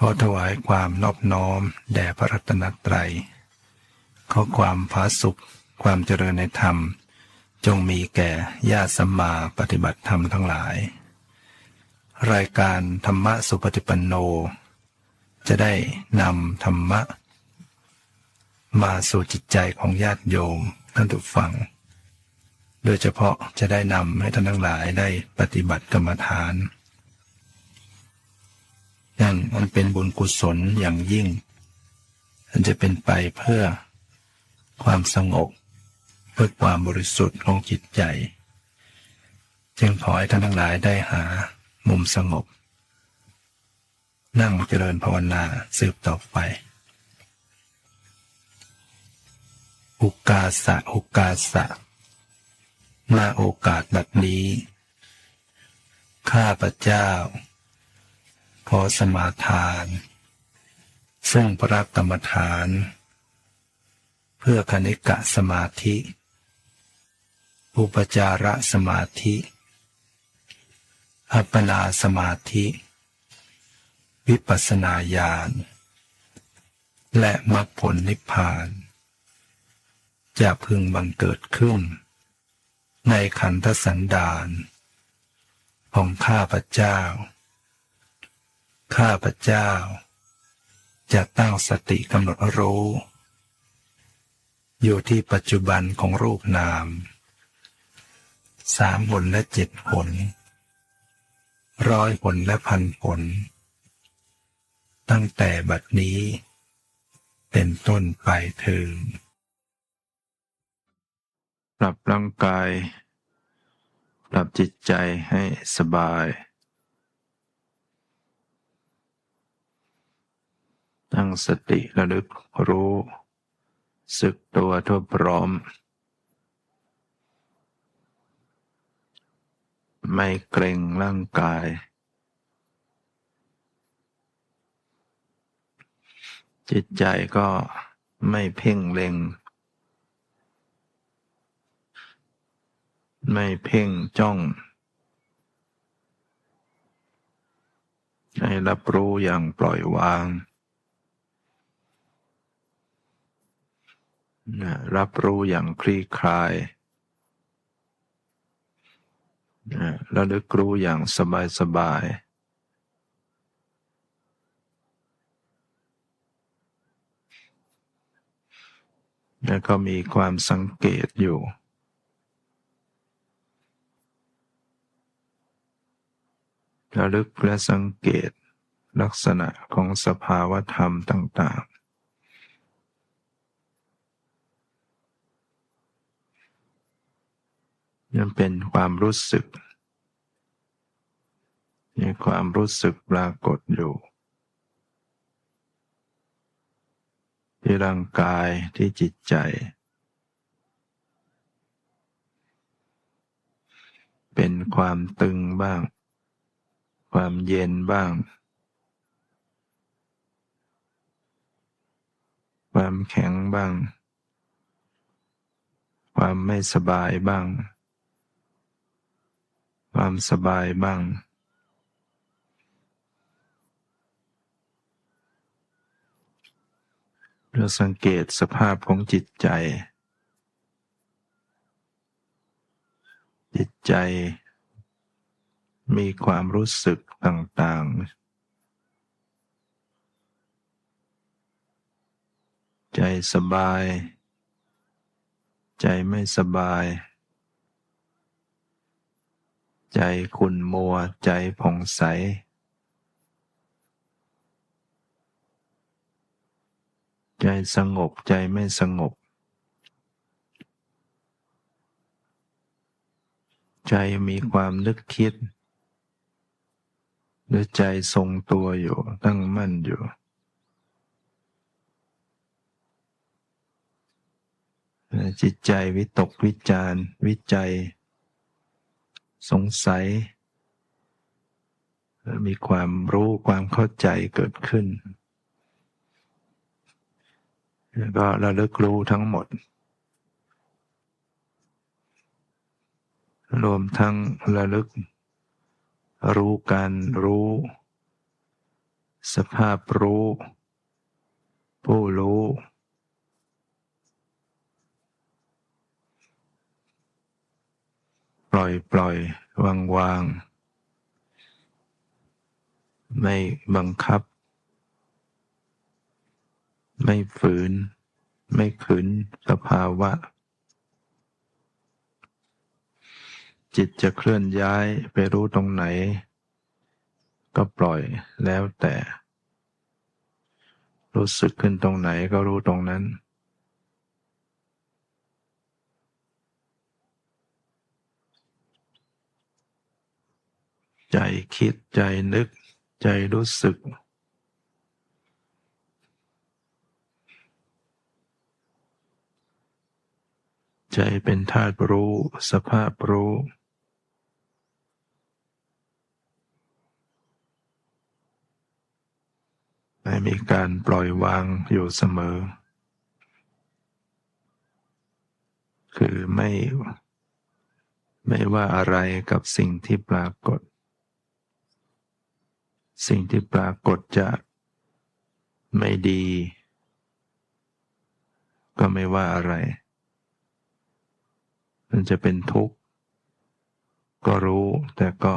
ขอถวายความนอบน้อม แด่พระรัตนตรัย ขอความผาสุข ความเจริญในธรรม จงมีแก่ญาติสัมมาปฏิบัติธรรมทั้งหลาย รายการธรรมะสุปฏิปันโน จะได้นำธรรมะ มาสู่จิตใจของญาติโยมท่านทุกฟัง โดยเฉพาะจะได้นำให้ท่านทั้งหลายได้ปฏิบัติกรรมฐาน นั่นมันเป็นบุญกุศลอย่างยิ่ง มันจะเป็นไปเพื่อความสงบเพื่อความบริสุทธิ์ของจิตใจ จึงขอให้ท่านทั้งหลายได้หามุมสงบ นั่งเจริญภาวนาสืบต่อไปอุกาสะอุกาสะมาโอกาสบัดนี้ ข้าพระเจ้า ขอสมาทาน ซึ่งพระกรรมฐาน เพื่อคณิกะสมาธิ อุปจาระสมาธิ อัปปนาสมาธิ วิปัสสนาญาณ และมรรคผลนิพพาน จะพึงบังเกิดขึ้น ในขันธสันดานของข้าพเจ้า ข้าพเจ้า จะตั้งสติกำหนดรู้ อยู่ที่ปัจจุบันของรูปนาม สามผลและเจ็ดผล ร้อยผลและพันผล ตั้งแต่บัดนี้ เป็นต้นไปถึงปรับร่างกาย ปรับจิตใจให้สบาย ตั้งสติระลึกรู้สึกตัวทั่วพร้อม ไม่เกรงร่างกาย จิตใจก็ไม่เพ่งเล็ง ไม่เพ่งจ้อง ให้รับรู้อย่างปล่อยวางนะ รับรู้อย่างคลี่คลายระลึกรู้อย่างสบายสบายแล้วก็มีความสังเกตอยู่ ระลึกและสังเกตลักษณะของสภาวธรรมต่าง ๆ ยังเป็นความรู้สึกมีความรู้สึกปรากฏอยู่ ที่ร่างกายที่จิตใจ เป็นความตึงบ้าง ความเย็นบ้าง ความแข็งบ้าง ความไม่สบายบ้าง ความสบายบ้างเราสังเกตสภาพของจิตใจ จิตใจ มีความรู้สึกต่างๆ ใจสบาย ใจไม่สบาย ใจขุ่นมัว ใจผ่องใส ใจสงบใจไม่สงบ ใจมีความนึกคิด หรือใจทรงตัวอยู่ตั้งมั่นอยู่จิตใจวิตกวิจารวิจัย สงสัย มีความรู้ความเข้าใจเกิดขึ้น แล้วก็ระลึกรู้ทั้งหมด รวมทั้งระลึก รู้การรู้ สภาพรู้ ผู้รู้ ปล่อยปล่อยวางวาง ไม่บังคับ ไม่ฝืน ไม่ขืนสภาวะ จิตจะเคลื่อนย้ายไปรู้ตรงไหน ก็ปล่อยแล้วแต่ รู้สึกขึ้นตรงไหนก็รู้ตรงนั้น ใจคิดใจนึก ใจรู้สึก ใจเป็นธาตุรู้ สภาพรู้ไม่มีการปล่อยวางอยู่เสมอ คือไม่ไม่ว่าอะไรกับสิ่งที่ปรากฏ สิ่งที่ปรากฏจะไม่ดี ก็ไม่ว่าอะไร มันจะเป็นทุกข์ ก็รู้แต่ก็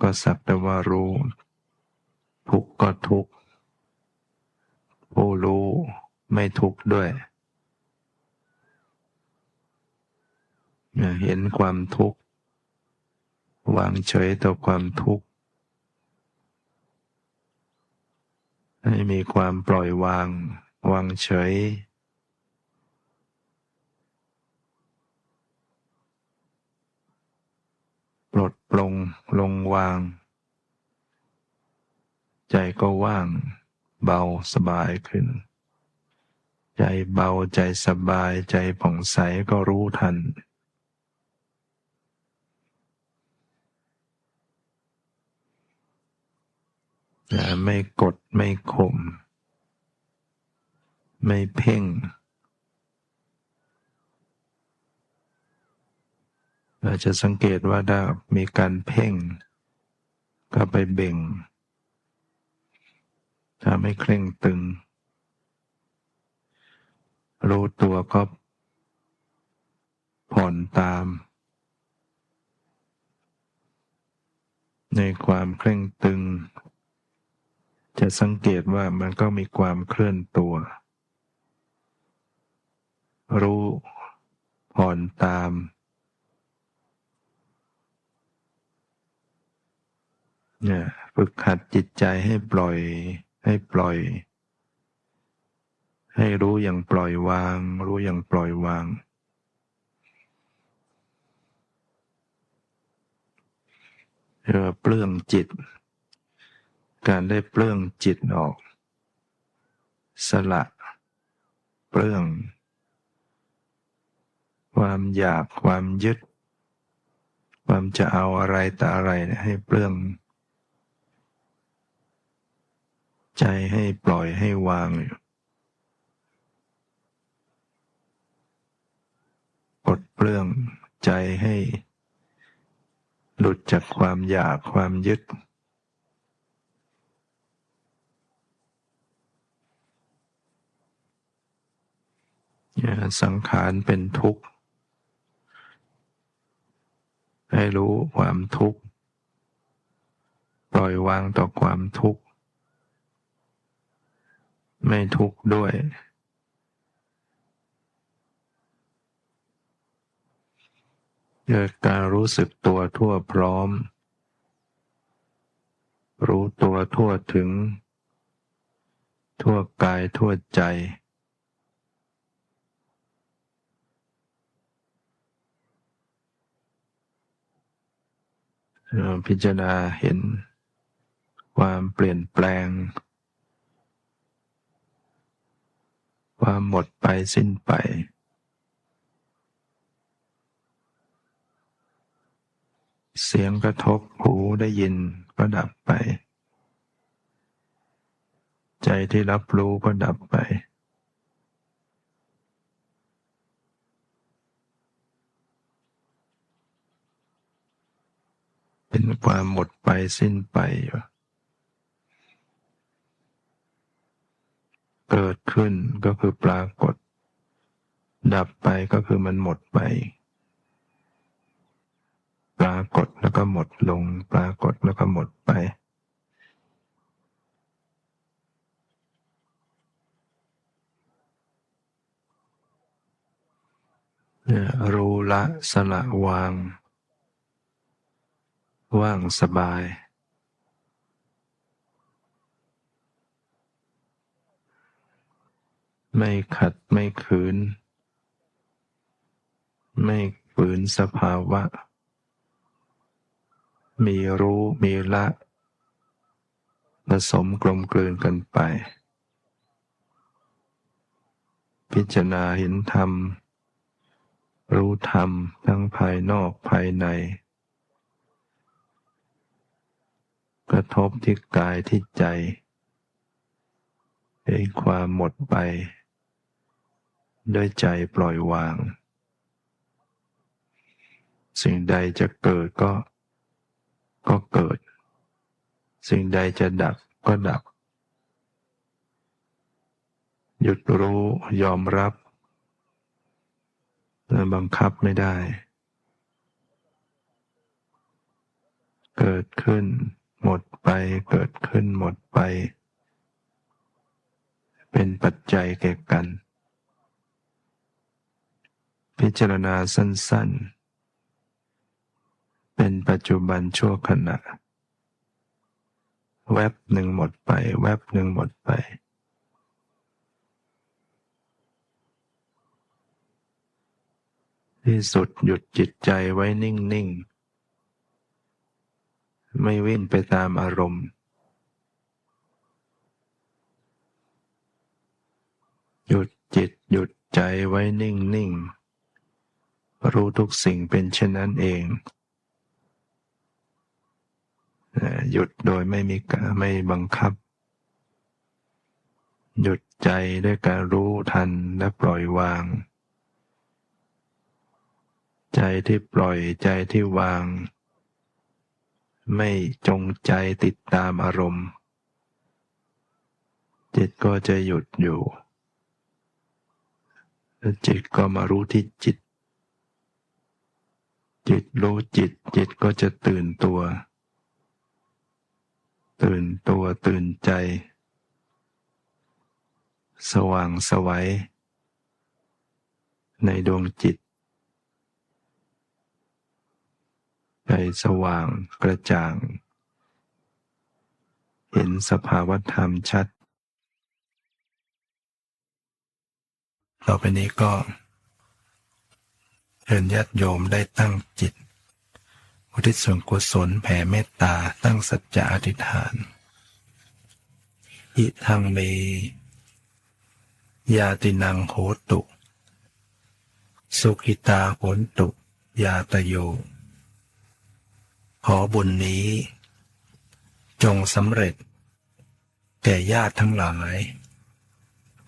ก็สักแต่ว่ารู้ ทุกข์ก็ทุกข์ ผู้รู้ไม่ทุกข์ด้วย เห็นความทุกข์ วางเฉยต่อความทุกข์ ให้มีความปล่อยวาง วางเฉย ปลดปลงลงวาง ใจก็ว่าง เบาสบายขึ้น ใจเบาใจสบายใจผ่องใสก็รู้ทัน ไม่กดไม่ข่มไม่เพ่ง เราจะสังเกตว่าถ้ามีการเพ่ง ก็ไปเบ่งถ้าไม่เคร่งตึง รู้ตัวก็ผ่อนตาม ในความเคร่งตึง จะสังเกตว่ามันก็มีความเคลื่อนตัว รู้ผ่อนตาม เนี่ยฝึกหัดจิตใจให้ปล่อย ให้ปล่อย ให้รู้อย่างปล่อยวาง รู้อย่างปล่อยวางเรียกว่าเปลื้องจิต การได้เปลื้องจิตออก สละ เปลื้อง ความอยากความยึด ความจะเอาอะไรแต่อะไรให้เปลื้อง ใจให้ปล่อยให้วางอยู่กดเปลื้องใจให้ หลุดจากความอยากความยึด สังขารเป็นทุกข์ ให้รู้ความทุกข์ ปล่อยวางต่อความทุกข์ ไม่ทุกข์ด้วย เกิดการรู้สึกตัวทั่วพร้อม รู้ตัวทั่วถึง ทั่วกายทั่วใจ พิจารณาเห็นความเปลี่ยนแปลง ความหมดไปสิ้นไป เสียงกระทบหูได้ยินก็ดับไป ใจที่รับรู้ก็ดับไป เป็นความหมดไปสิ้นไป เกิดขึ้นก็คือปรากฏ ดับไปก็คือมันหมดไป ปรากฏแล้วก็หมดลง ปรากฏแล้วก็หมดไป รู้ละสละวาง ว่างสบาย ไม่ขัดไม่ขืน ไม่ฝืนสภาวะ มีรู้มีละผสมกลมกลืนกันไป พิจารณาเห็นธรรม รู้ธรรมทั้งภายนอกภายใน กระทบที่กายที่ใจเห็นความหมดไป ด้วยใจปล่อยวาง สิ่งใดจะเกิดก็ ก็เกิด สิ่งใดจะดับก็ดับ หยุดรู้ยอมรับและบังคับไม่ได้ เกิดขึ้น หมดไปเกิดขึ้นหมดไป เป็นปัจจัยแก่กัน พิจารณาสั้น ๆ เป็นปัจจุบันชั่วขณะ แวบหนึ่งหมดไป แวบหนึ่งหมดไปที่สุดหยุดจิตใจไว้นิ่ง ๆ ไม่วิ่งไปตามอารมณ์ หยุดจิตหยุดใจไว้นิ่งๆรู้ทุกสิ่งเป็นเช่นนั้นเอง หยุดโดยไม่มีกาไม่บังคับ หยุดใจด้วยการรู้ทันและปล่อยวาง ใจที่ปล่อยใจที่วาง ไม่จงใจติดตามอารมณ์ จิตก็จะหยุดอยู่แล้วจิตก็มารู้ที่จิต จิตรู้จิต จิตก็จะตื่นตัว ตื่นตัวตื่นใจ สว่างสวัยในดวงจิต ใจสว่างกระจ่าง เห็นสภาวธรรมชัด ต่อไปนี้ก็เชิญญาติโยมได้ตั้งจิต อุทิศส่วนกุศลแผ่เมตตาตั้งสัจจะอธิษฐานอิทังเมยาตินังโหตุ สุขิตาโหตุ ยาตโย ขอบุญนี้ จงสำเร็จ แก่ญาติทั้งหลาย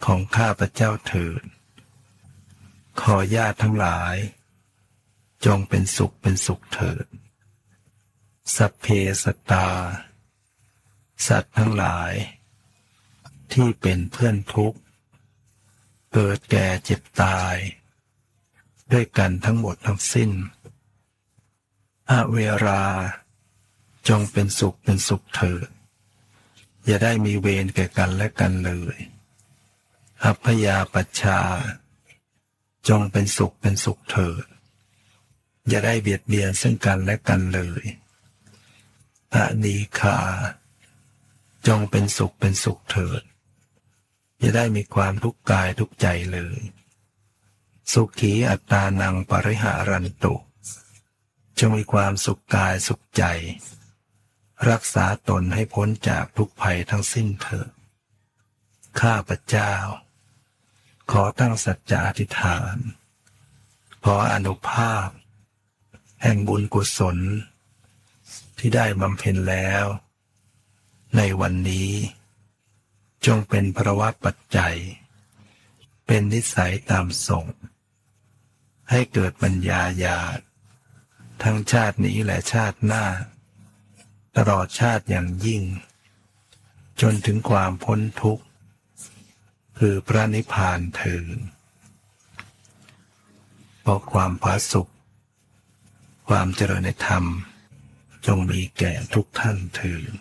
ของข้าพระเจ้าเถิด ขอญาติทั้งหลาย จงเป็นสุขเป็นสุขเถิด สัพเพสตตาสัตว์ทั้งหลาย ที่เป็นเพื่อนทุกข์ เกิดแก่เจ็บตาย ด้วยกันทั้งหมดทั้งสิ้น อาเวรา จงเป็นสุขเป็นสุขเถิด อย่าได้มีเวรแก่กันและกันเลยอัพยาปัชชา จงเป็นสุขเป็นสุขเถิด อย่าได้เบียดเบียนซึ่งกันและกันเลยอนีคา จงเป็นสุขเป็นสุขเถิด อย่าได้มีความทุกข์กายทุกใจเลย สุขีอัตตานังปริหารันตุ จงมีความสุขกายสุขใจ รักษาตนให้พ้นจากทุกภัยทั้งสิ้นเถิดข้าพเจ้า ขอตั้งสัจจะอธิษฐาน ขออนุภาพ แห่งบุญกุศล ที่ได้บำเพ็ญแล้ว ในวันนี้ จงเป็นพระวัตปัจจัย เป็นนิสัยตามส่ง ให้เกิดปัญญาญาณ ทั้งชาตินี้และชาติหน้า ตลอดชาติอย่างยิ่ง จนถึงความพ้นทุกข์ คือพระนิพพานเถิดเพราะความผาสุข ความเจริญในธรรม จงมีแก่ทุกท่านเถิด